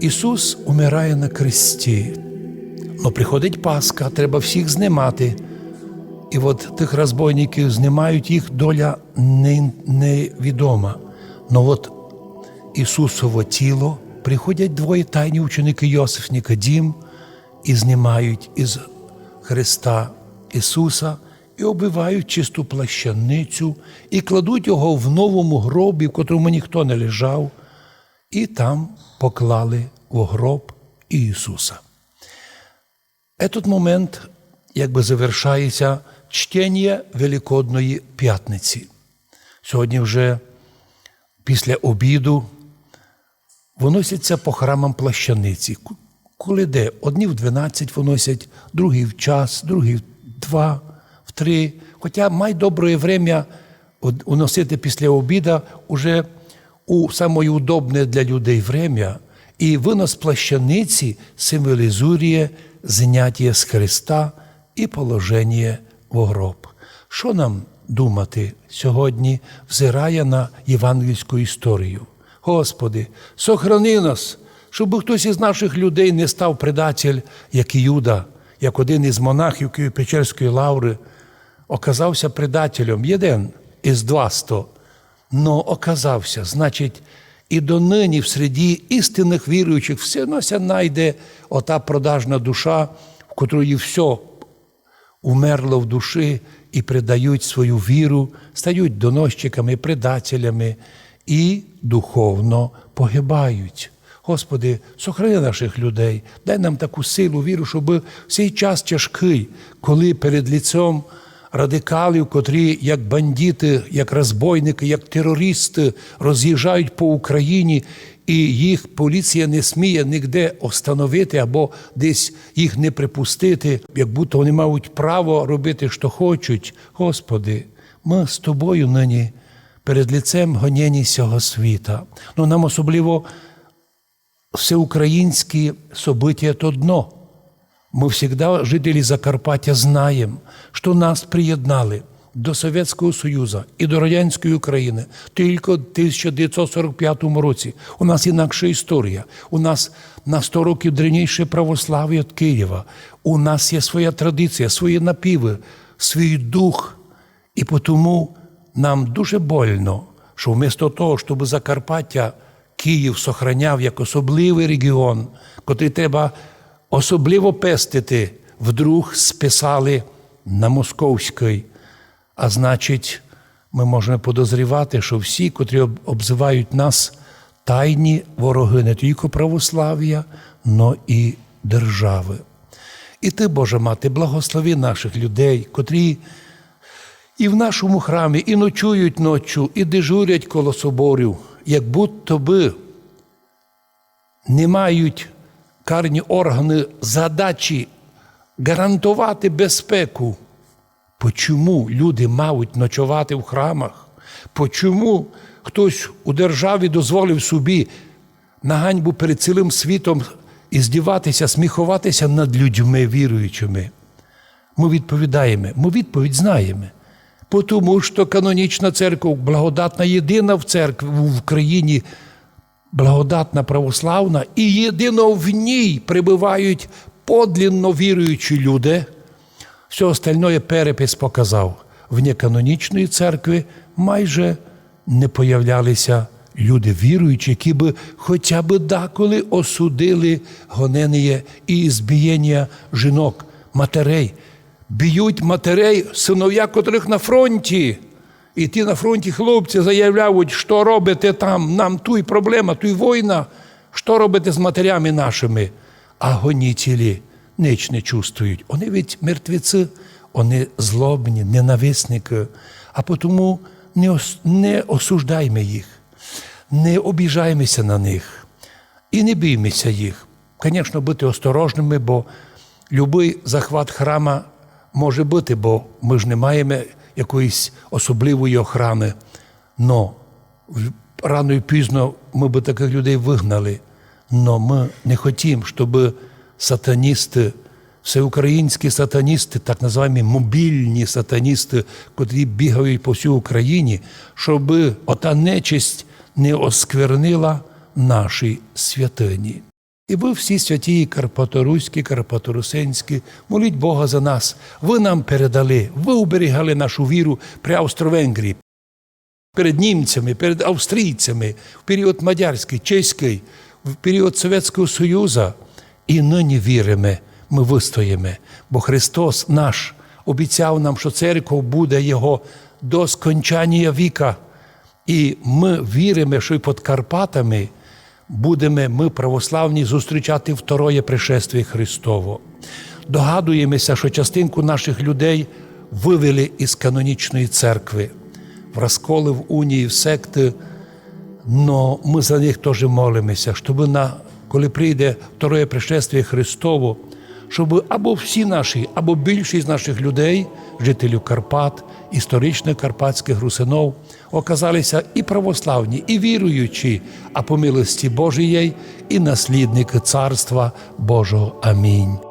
Ісус умирає на кресті. Ну, приходить Пасха, треба всіх знімати. І от тих розбойників знімають, їх доля не- невідома. Ну от Ісусово тіло приходять двоє тайні ученики Йосиф Нікодім і знімають із Христа Ісуса і оббивають чисту плащаницю, і кладуть його в новому гробі, в котрому ніхто не лежав, і там поклали в гроб Ісуса. Этот момент якби завершається чтення Великодної п'ятниці. Сьогодні вже після обіду виносяться по храмам плащаниці. Коли де? Одні в 12 виносять, другі в час, другі в два, в три. Хоча май добре время уносити після обіда уже у самое удобне для людей время. І винос плащаниці символізує зняття з Христа і положення в гроб. Що нам думати сьогодні, взирає на євангельську історію? Господи, сохрани нас, щоб хтось із наших людей не став предатель, як Іуда, як один із монахів Києво-Печерської лаври, оказався предателем, єдин із двасто, но оказався, значить, і донині в середі істинних віруючих все одно ся найде ота продажна душа, в котрої все умерло в душі і придають свою віру, стають доносчиками, предателями і духовно погибають. Господи, сохрани наших людей, дай нам таку силу, віру, щоб в цей час тяжкий, коли перед ліцем радикалів, котрі як бандити, як розбойники, як терористи роз'їжджають по Україні, і їх поліція не сміє ніде остановити або десь їх не припустити, як будто вони мають право робити, що хочуть. Господи, ми з тобою нині перед лицем гонені цього світа. Ну нам особливо всеукраїнські события то дно. Мы всегда, жители Закарпаття, знаем, что нас приєднали до Совєтського Союзу і до Радянської України тільки в 1945 році. У нас інакша історія. У нас на 100 років древніше православ'я від Києва. У нас є своя традиція, свої напіви, свій дух. І тому нам дуже больно, що вмісто того, щоб Закарпаття Київ сохраняв як особливий регіон, котрий треба особливо пестити, вдруг списали на московський. А значить, ми можемо подозрівати, що всі, котрі обзивають нас тайні вороги не тільки православ'я, но і держави. І ти, Божа мати, благослови наших людей, котрі і в нашому храмі і ночують ночу, і дежурять коло соборів, як будто би не мають карні органи задачі гарантувати безпеку. Почому люди мають ночувати в храмах? Почому хтось у державі дозволив собі на ганьбу перед цілим світом і здіватися, сміхуватися над людьми віруючими? Ми відповідаємо, ми відповідь знаємо. Тому що канонічна церква, благодатна єдина в церкві в Україні, благодатна православна, і єдино в ній прибувають подлінно віруючі люди. Все остальное перепис показав. В неканонічної церкви майже не появлялися люди віруючі, які би хоча б деколи осудили гонення і збієння жінок, матерей. Б'ють матерей, синов'я, котрих на фронті. І ті на фронті хлопці заявляють, що робите там, нам туй проблема, туй війна, що робите з матерями нашими. А гонітелі ніч не чувствують. Вони ведь мертвіці, вони злобні, ненависники. А тому не, ос- не осуждаймо їх, не обіжаймося на них і не біймося їх. Звісно, бути осторожними, бо будь-який захват храма може бути, бо ми ж не маємо якоїсь особливої охрани. Но рано і пізно ми би таких людей вигнали. Но ми не хотімо, щоб сатаністи, всеукраїнські сатаністи, так називаємо мобільні сатаністи, котрі бігають по всій Україні, щоб ота нечисть не осквернила наші святині. І ви всі святі Карпаторуські, Карпаторусинські, моліть Бога за нас. Ви нам передали, ви уберігали нашу віру при Австро-Венгрії, перед німцями, перед австрійцями, в період мадярський, чеський, в період Совєтського Союзу. І нині віримо, ми вистоїмо, бо Христос наш обіцяв нам, що церква буде Його до скончання віка. І ми віримо, що і під Карпатами будемо ми, православні, зустрічати второє пришествие Христово. Догадуємося, що частинку наших людей вивели із канонічної церкви, в розколи, в унії, в секти. Но ми за них теж молимося, щоб на, коли прийде второе пришествие Христово, щоб або всі наші, або більшість наших людей, жителів Карпат, історичних карпатських русинов, оказалися і православні, і віруючі, а по милості Божієї, і наслідники Царства Божого. Амінь.